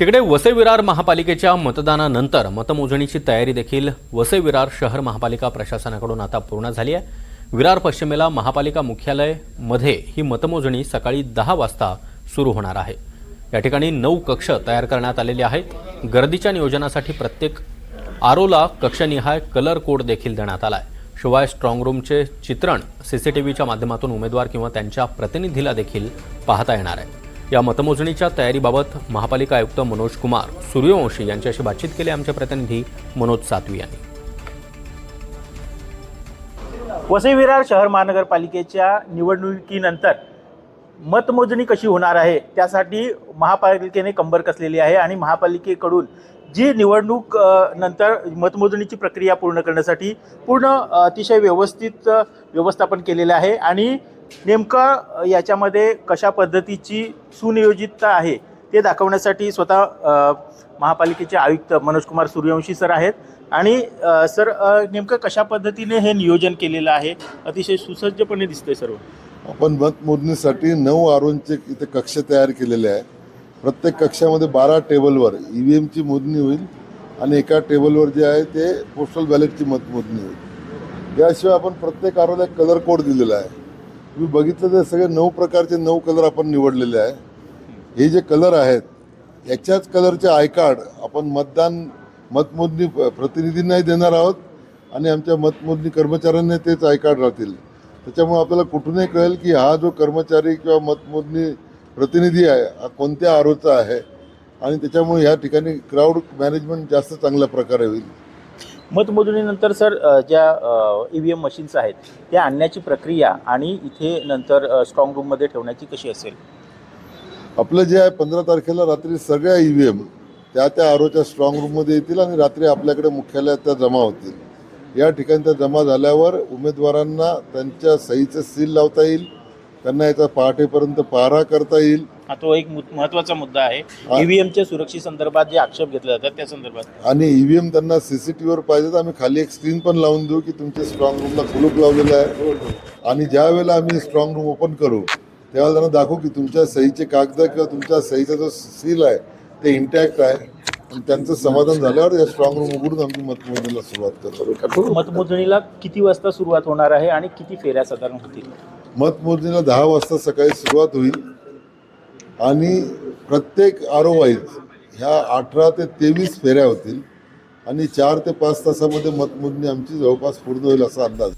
तिकडे वसई विरार महापालिकेच्या मतदानानंतर मतमोजणीची तयारी देखील वसई विरार शहर महापालिका प्रशासनाकडून आता पूर्ण झाली आहे. विरार पश्चिमेला महापालिका मुख्यालयमध्ये ही मतमोजणी सकाळी दहा वाजता सुरू होणार आहे. या ठिकाणी नऊ कक्ष तयार करण्यात आलेले आहेत. गर्दीच्या नियोजनासाठी प्रत्येक आरोला कक्षनिहाय कलर कोड देखील देण्यात आला आहे शिवाय स्ट्रॉंग रूमचे चित्रण सीसीटीव्हीच्या माध्यमातून उमेदवार किंवा त्यांच्या प्रतिनिधीला देखील पाहता येणार आहे. या मतमोजणीच्या तयारीबाबत महापालिका आयुक्त मनोज कुमार सूर्यवंशी यांच्याशी बातचीत केली. आमचे प्रतिनिधी मनोज सातवी यांनी. वसई विरार शहर महानगरपालिकेच्या निवडणुकीनंतर मतमोजणी कशी होणार आहे त्यासाठी महापालिकेने कंबर कसलेली आहे आणि महापालिकेकडून जी निवडणूक नंतर मतमोजणीची प्रक्रिया पूर्ण करण्यासाठी पूर्ण अतिशय व्यवस्थित व्यवस्थापन केलेलं आहे. आणि नेमकं याच्यामध्ये कशा पद्धतीची सुनियोजितता आहे ते दाखवण्यासाठी स्वतः महापालिकेचे आयुक्त मनोज कुमार सूर्यवंशी सर आहेत. आणि सर नेमकं कशा पद्धतीने हे नियोजन केलेलं आहे? अतिशय सुसज्जपणे दिसतंय सर्व. आपण मतमोजणीसाठी नऊ आरोंचे इथे कक्ष तयार केलेले आहे प्रत्येक कक्षामध्ये बारा टेबलवर ई व्ही एमची मोजणी होईल आणि एका टेबलवर जे आहे ते पोस्टल बॅलेटची मतमोजणी होईल. याशिवाय आपण प्रत्येक आरोला एक कलर कोड दिलेला आहे. तुम्ही बघितलं तर सगळे नऊ प्रकारचे नऊ कलर आपण निवडलेले आहे. हे जे कलर आहेत याच्याच कलरचे आय कार्ड आपण मतदान मतमोजणी प्रतिनिधींनाही देणार आहोत आणि आमच्या मतमोजणी कर्मचाऱ्यांना तेच आय कार्ड राहतील. त्याच्यामुळे आपल्याला कुठूनही कळेल की हा जो कर्मचारी किंवा मतमोजणी प्रतिनिधी आहे हा कोणत्या आरोचा आहे? आणि त्याच्यामुळे ह्या ठिकाणी क्राऊड मॅनेजमेंट जास्त चांगल्या प्रकारे होईल. मतमोजणीनंतर सर ज्या ई व्ही एम मशीन्स आहेत त्या आणण्याची प्रक्रिया आणि इथे नंतर स्ट्रॉंग रूममध्ये ठेवण्याची कशी असेल? आपलं जे आहे पंधरा तारखेला रात्री सगळ्या ई व्ही एम त्या त्या आरोच्या स्ट्रॉंग रूममध्ये येतील आणि रात्री आपल्याकडे मुख्यालयात त्या जमा होतील. या ठिकाणी त्या जमा झाल्यावर उमेदवारांना त्यांच्या सहीचं सील लावता येईल त्यांना याचा पहाटेपर्यंत पाहरा करता येईल हा तो एक मु- महत्त्वाचा मुद्दा आहे. ईव्हीएमच्या सुरक्षेसंदर्भात जे आक्षेप घेतले जातात त्या संदर्भात. आणि ईव्हीएम त्यांना सीसीटीव्हीवर पाहिजे तर आम्ही खाली एक स्क्रीन पण लावून देऊ की तुमच्या स्ट्रॉंग रूमला कुलूप लावलेलं आहे. आणि ज्या वेळेला आम्ही स्ट्रॉंग रूम ओपन करू त्यावेळेला त्यांना दाखवू की तुमच्या सहीचे कागद किंवा तुमच्या सहीचा जो सील आहे ते इंटॅक्ट आहे. त्यांचं समाधान झाल्यावर या स्ट्रॉंग रूम उघडून आम्ही मतमोजणीला सुरुवात करू मतमोजणीला किती वाजता सुरुवात होणार आहे आणि किती फेऱ्या साधारण होतील? मतमोजणीला दहा वाजता सकाळी सुरुवात होईल. आणि प्रत्येक आरोवाईज ह्या अठरा ते तेवीस फेऱ्या होतील आणि चार ते पाच तासामध्ये मतमोजणी आमची जवळपास पूर्ण होईल असा अंदाज